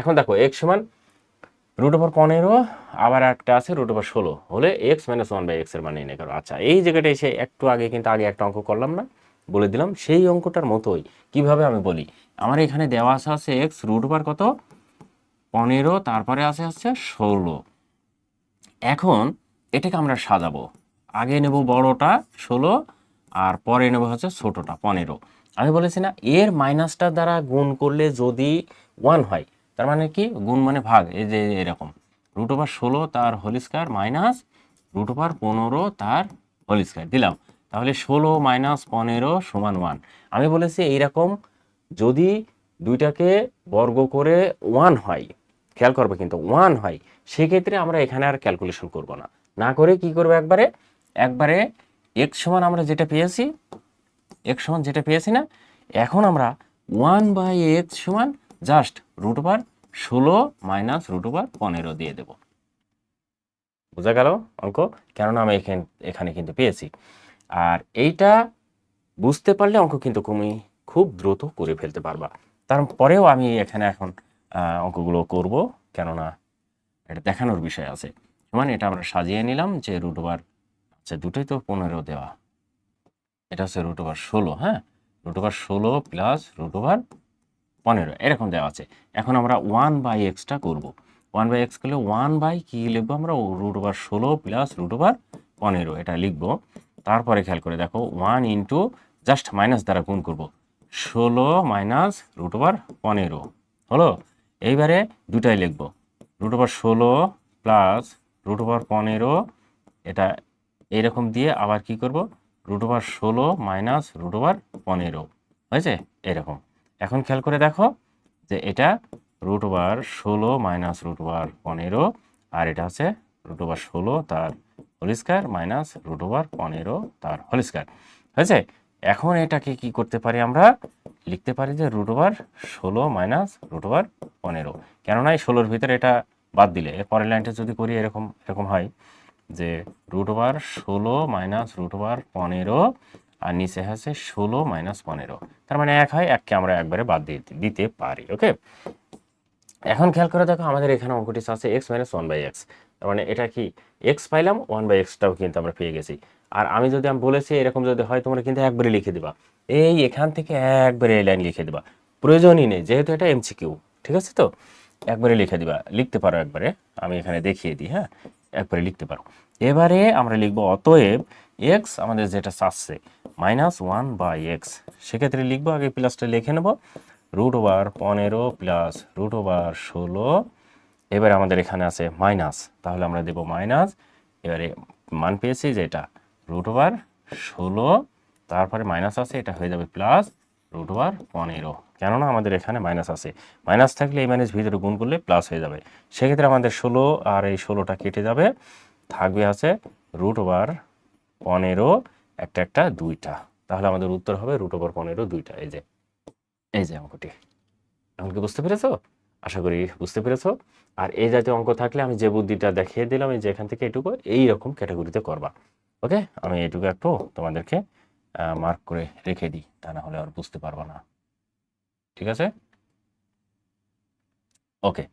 এখন দেখো এক্স সমান রুট ওভার পনেরো, আবার একটা আছে রুট ওভার ষোলো। হলে এক্স মাইনাস ওয়ান বাই এক্সের মানে এনে করো। আচ্ছা এই জায়গাটা এসে একটু আগে কিন্তু আগে একটা অঙ্ক করলাম না, বলে দিলাম। সেই অঙ্কটার মতোই কীভাবে আমি বলি? আমার এখানে দেওয়া আছে আছে এক্স রুট ওভার কত? পনেরো, তারপরে আছে হচ্ছে ষোলো। এখন এটাকে আমরা সাজাবো। আগে নেব বড়টা ষোলো, আর পরে নেব হচ্ছে ছোটোটা, পনেরো। আমি বলেছি না, এর মাইনাসটা দ্বারা গুণ করলে যদি ওয়ান হয় তার মানে কি? গুণ মানে ভাগ, এই যে এরকম। রুট ওভার ষোলো, তার whole square minus root over পনেরো, তার হোল স্কোয়ার দিলাম। তাহলে ষোলো মাইনাস পনেরো সমান ওয়ান আমি বলেছি এইরকম যদি দুইটাকে বর্গ করে ওয়ান হয়, খেয়াল করবে কিন্তু ওয়ান হয়, সেক্ষেত্রে আমরা এখানে আর ক্যালকুলেশন করব না। না করে কি করব একবারে? একবারে এক্স সমান আমরা যেটা পেয়েছি এক সমান যেটা পেয়েছি না, এখন আমরা ওয়ান বাই এক্স সমান জাস্ট রুট ওভার ষোলো মাইনাস রুট ওভার পনেরো দিয়ে দেব। বোঝা গেল অঙ্ক? কেননা আমি এখানে এখানে কিন্তু পেয়েছি। আর এইটা বুঝতে পারলে অঙ্ক কিন্তু তুমি খুব দ্রুত করে ফেলতে পারবা। তারপরেও আমি এখানে এখন অঙ্কগুলো করব, কেননা এটা দেখানোর বিষয় আছে। মানে এটা আমরা সাজিয়ে নিলাম যে রুট ওভার আচ্ছা দুটোই তো পনেরো দেওয়া। এটা হচ্ছে রুট ওভার ষোলো হ্যাঁ? রুট ওভার ষোলো প্লাস রুট ওভার পনেরো, এরকম দেওয়া আছে। এখন আমরা ওয়ান বাই এক্সটা করব। ওয়ান বাই এক্স করলে ওয়ান বাই কী লিখব আমরা? রুট ওভার ষোলো প্লাস রুট ওভার পনেরো, এটা লিখব। তারপরে খেয়াল করে দেখো ওয়ান ইন্টু জাস্ট মাইনাস দ্বারা গুণ করব। ষোলো মাইনাস রুট ওভার পনেরো, হলো? এইবারে দুটাই লিখব। রুট ওভার ষোলো প্লাস রুট ওভার পনেরো, এটা এইরকম দিয়ে আবার কি করব? রুট ওভার ষোলো মাইনাস রুট ওভার পনেরো, হয়েছে? এরকম। এখন খেয়াল করে দেখো যে এটা রুট ওভার ষোলো মাইনাস রুট ওভার পনেরো, আর এটা হচ্ছে রুট ওভার ষোলো তার whole square minus root over পনেরো তার হোল স্কোয়ার হয়েছে? এখন এটাকে কি করতে পারি আমরা? লিখতে পারি যে রুট ওভার ষোলো মাইনাস রুট ওভার পনেরো। কেননা এই ষোলোর ভিতরে এটা বাদ দিলে, এর পরের লাইনটা যদি করি এরকম এরকম হয় যে রুট ওভার ষোলো মাইনাস রুট ওভার পনেরো আর নিচে আছে ষোলো মাইনাস পনেরো। তার মানে এক হয় এককে আমরা একবারে বাদ দিয়ে দিতে পারি, ওকে? এখন খেয়াল করে দেখো আমাদের এখানে অঙ্কটি আছে x minus one by x তার মানে এটা কি? এক্স পাইলাম ওয়ান বাই এক্সটাও কিন্তু আমরা পেয়ে গেছি। আর আমি যদি আমি বলেছি এরকম যদি হয়, তোমরা কিন্তু একবারে লিখে দিবা। এই এখান থেকে একবারে এই লাইন লিখে দিবা। প্রয়োজনই নেই, যেহেতু এটা এমসিকিউ ঠিক আছে তো? একবারে লিখে দিবা, লিখতে পারো একবারে। আমি এখানে দেখিয়ে দিই হ্যাঁ? একবারে লিখতে পারো। এবারে আমরা লিখব অতএব এক্স আমাদের যেটা চাচ্ছে মাইনাস ওয়ান বাই এক্স সেক্ষেত্রে লিখব, আগে প্লাসটা লিখে নেব রুট ওভার পনেরো প্লাস রুট ওভার ষোলো। এবারে আমাদের এখানে আছে মাইনাস তাহলে আমরা দেব মাইনাস এবারে মান পেয়েছি যে এটা রুট ওভার ষোলো, তারপরে মাইনাস আছে, এটা হয়ে যাবে প্লাস রুট ওভার পনেরো। কেননা আমাদের এখানে মাইনাস আছে। মাইনাস থাকলে এই মাইনাস ভিতরে গুণ করলে প্লাস হয়ে যাবে। সেক্ষেত্রে আমাদের ষোলো আর এই ষোলোটা কেটে যাবে। থাকবে আছে রুট ওভার পনেরো, একটা একটা দুইটা। তাহলে আমাদের উত্তর হবে রুট ওভার পনেরো, দুইটা। এই যে এই যে অঙ্কটি। এখন কি বুঝতে পেরেছ? আশা করি বুঝতে পেরেছ। আর এই জাতীয় অঙ্ক থাকলে আমি যে বুদ্ধিটা দেখিয়ে দিলাম, এই যে এখান থেকে এটুকু, এই রকম ক্যাটাগরিতে করবা। ওকে? আমি এটুকু একটু তোমাদেরকে মার্ক করে রেখে দিই, তা না হলে আর বুঝতে পারব না। ঠিক আছে? ওকে।